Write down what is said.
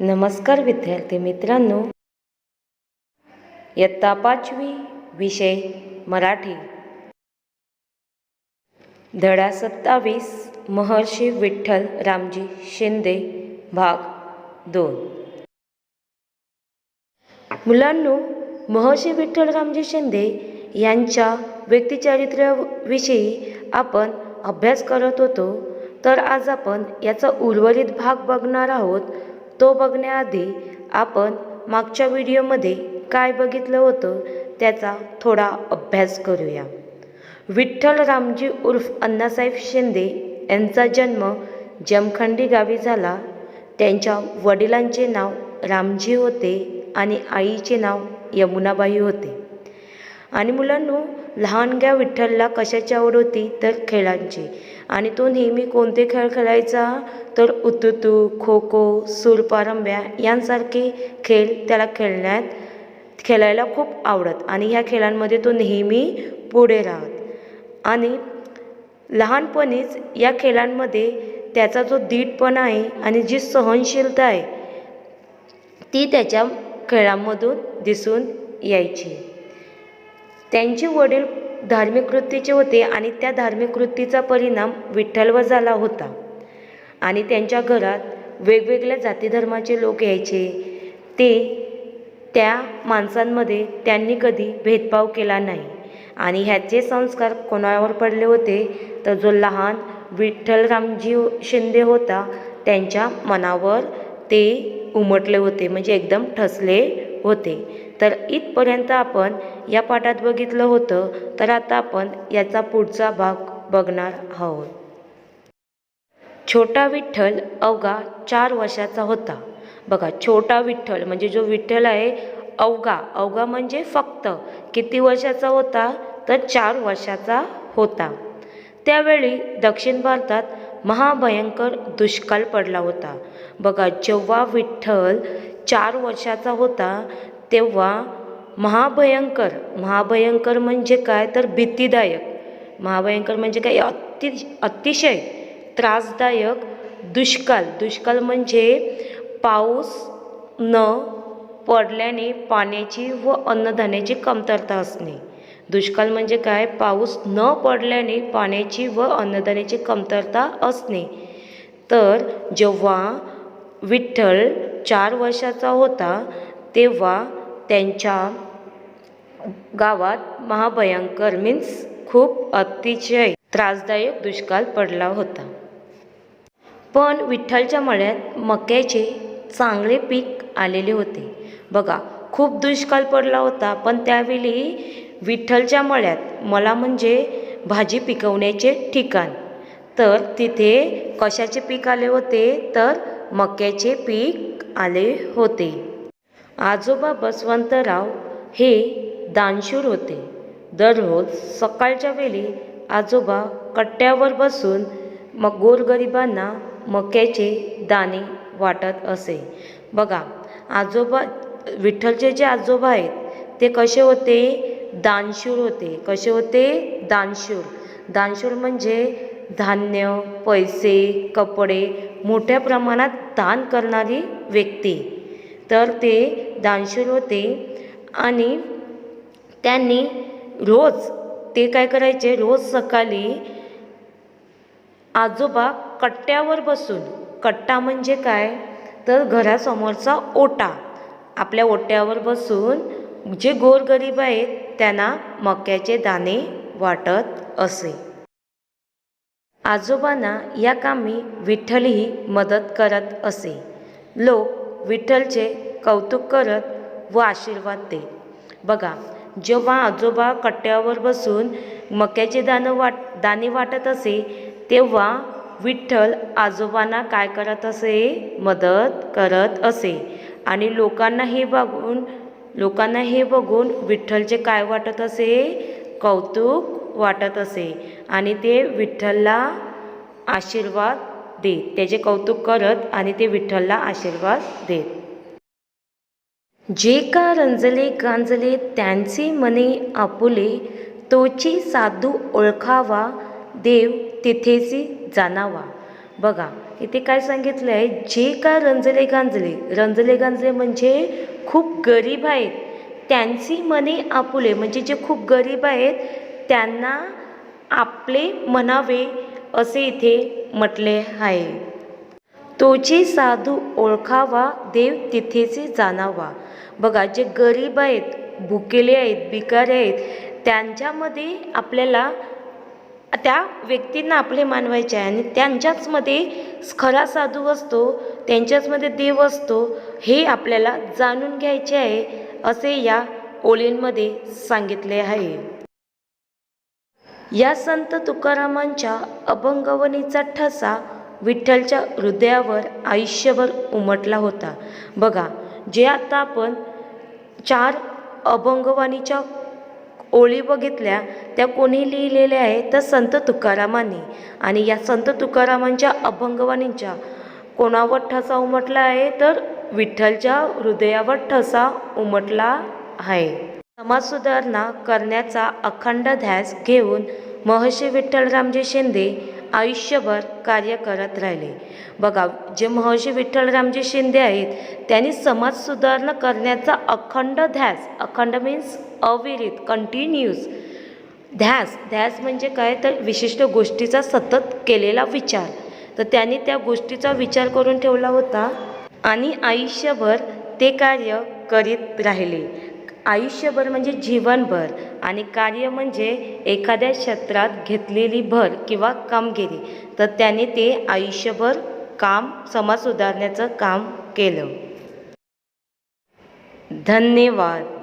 नमस्कार विद्यार्थी मित्रांनो. इयत्ता पाचवी विषय मराठी. धडा सत्तावीस महर्षी विठ्ठल रामजी शिंदे भाग दोन. मुलांनो महर्षी विठ्ठल रामजी शिंदे यांच्या व्यक्तिचारित्र्याविषयी आपण अभ्यास करत होतो. तर आज आपण याचा उर्वरित भाग बघणार आहोत. तो बघण्याआधी आपण मागच्या व्हिडिओमध्ये काय बघितलं होतं त्याचा थोडा अभ्यास करूया. विठ्ठल रामजी उर्फ अण्णासाहेब शिंदे यांचा जन्म जमखंडी गावी झाला. त्यांच्या वडिलांचे नाव रामजी होते आणि आईचे नाव यमुनाबाई होते. आणि मुलांनो लहानग्या विठ्ठलला कशाची आवड होती तर खेळांची. आणि तो नेहमी कोणते खेळ खेळायचा? तर उतुतू खो खो सूरपारंब्या यांसारखे खेळ त्याला खेळण्यात खेळायला खूप आवडत. आणि ह्या खेळांमध्ये तो नेहमी पुढे राहत. आणि लहानपणीच या खेळांमध्ये त्याचा जो दीटपणा आहे आणि जी सहनशीलता आहे ती त्याच्या खेळांमधून दिसून यायची. त्यांचे वडील धार्मिक वृत्तीचे होते आणि त्या धार्मिक वृत्तीचा परिणाम विठ्ठलवर झाला होता. आणि त्यांच्या घरात वेगवेगळ्या जाती धर्माचे लोक यायचे. ते त्या माणसांमध्ये त्यांनी कधी भेदभाव केला नाही. आणि ह्याचे संस्कार कोणावर पडले होते? तर जो लहान विठ्ठलरामजी शिंदे होता त्यांच्या मनावर ते उमटले होते म्हणजे एकदम ठसले होते. तर इथपर्यंत आपण या पाठात बघितलं होतं तर आता आपण याचा पुढचा भाग बघणार आहोत. छोटा विठ्ठल अवघा चार वर्षाचा होता. बघा छोटा विठ्ठल म्हणजे जो विठ्ठल आहे अवघा. अवघा म्हणजे फक्त किती वर्षाचा होता? तर चार वर्षाचा होता. त्यावेळी दक्षिण भारतात महाभयंकर दुष्काळ पडला होता. बघा जेव्हा विठ्ठल चार वर्षाचा होता तेव्हा महाभयंकर महाभयंकर म्हणजे काय? तर भीतीदायक. महाभयंकर म्हणजे काय? अति अतिशय त्रासदायक दुष्काळ. दुष्काळ म्हणजे पाऊस न पडल्याने पाण्याची व अन्नधान्याची कमतरता असणे. दुष्काळ म्हणजे काय? पाऊस न पडल्याने पाण्याची व अन्नधान्याची कमतरता असणे. तर जेव्हा विठ्ठल चार वर्षाचा होता तेव्हा त्यांच्या गावात महाभयंकर मीन्स खूप अतिशय त्रासदायक दुष्काळ पडला होता. पण विठ्ठलच्या मळ्यात मक्याचे चांगले पीक आलेले होते. बघा खूप दुष्काळ पडला होता पण त्यावेळी विठ्ठलच्या मळ्यात मला म्हणजे भाजी पिकवण्याचे ठिकाण. तर तिथे कशाचे पीक आले होते? तर मक्याचे पीक आले होते. आजोबा बसवंतराव हे दानशूर होते. दररोज सकाळच्या वेळी आजोबा कट्ट्यावर बसून मग गोरगरिबांना मक्याचे दाणे वाटत असे. बघा आजोबा विठ्ठलचे जे आजोबा आहेत ते कसे होते? दानशूर होते. कसे होते? दानशूर. दानशूर म्हणजे धान्य पैसे कपडे मोठ्या प्रमाणात दान करणारी व्यक्ती. तर ते दानशूर होते आणि त्यांनी रोज ते काय करायचे? रोज सकाळी आजोबा कट्ट्यावर बसून कट्टा म्हणजे काय? तर घरासमोरचा ओटा. आपल्या ओट्यावर बसून जे गोरगरीब आहेत त्यांना मक्याचे दाणे वाटत असे. आजोबांना या कामी विठ्ठलही मदत करत असे. लोक विठ्ठलचे कौतुक करत व आशीर्वाद देत बघा जेव्हा आजोबा कट्ट्यावर बसून मक्याचे दाणं वाट दाणे वाटत असे तेव्हा विठ्ठल आजोबांना काय करत असे? मदत करत असे. आणि लोकांना हे बघून लोकांना हे बघून विठ्ठलचे काय वाटत असे? कौतुक वाटत असे. आणि ते विठ्ठलला आशीर्वाद देत. त्याचे कौतुक करत आणि ते विठ्ठलला आशीर्वाद देत. जे का रंजले गांजले त्यांचे मने आपुले तोची साधू ओळखावा देव तिथेची जाणावा. बघा इथे काय सांगितलं आहे जे का रंजले गांजले रंजले गांजले म्हणजे खूप गरीब आहेत. त्यांची मने आपुले म्हणजे जे खूप गरीब आहेत त्यांना आपले म्हणावे असे इथे म्हटले आहे. तोचे साधू ओळखावा देव तिथेचे जाणावा. बघा जे गरीब आहेत भुकेले आहेत भिकारी आहेत त्यांच्यामध्ये आपल्याला त्या व्यक्तींना आपले मानवायचे आहे आणि त्यांच्याचमध्ये खरा साधू असतो त्यांच्याचमध्ये देव असतो हे आपल्याला जाणून घ्यायचे आहे असे या ओळींमध्ये सांगितले आहे. या संत तुकारामांच्या अभंगवणीचा ठसा विठ्ठलच्या हृदयावर आयुष्यभर उमटला होता. बघा जे आता आपण चार अभंगवाणीच्या ओळी बघितल्या त्या कोणी लिहिलेल्या आहे तर संत तुकारामांनी. आणि या संत तुकारामांच्या अभंगवाणींच्या कोणावर ठसा उमटला आहे? तर विठ्ठलच्या हृदयावर ठसा उमटला आहे. समाज सुधारणा करण्याचा अखंड ध्यास घेऊन महर्षी विठ्ठलरामजी शिंदे आयुष्यभर कार्य करत राहिले. बघा जे महर्षी विठ्ठलरामजी शिंदे आहेत त्यांनी समाज सुधारणा करण्याचा अखंड ध्यास अखंड मीन्स अविरित कंटिन्यूस ध्यास. ध्यास म्हणजे काय? तर विशिष्ट गोष्टीचा सतत केलेला विचार. तर त्यांनी त्या गोष्टीचा विचार करून ठेवला होता आणि आयुष्यभर ते कार्य करीत राहिले. आयुष्यभर म्हणजे जीवनभर आणि कार्य म्हणजे एखाद्या क्षेत्रात घेतलेली भर किंवा कामगिरी. तर त्याने ते आयुष्यभर काम समाज सुधारण्याचं काम केलं. धन्यवाद.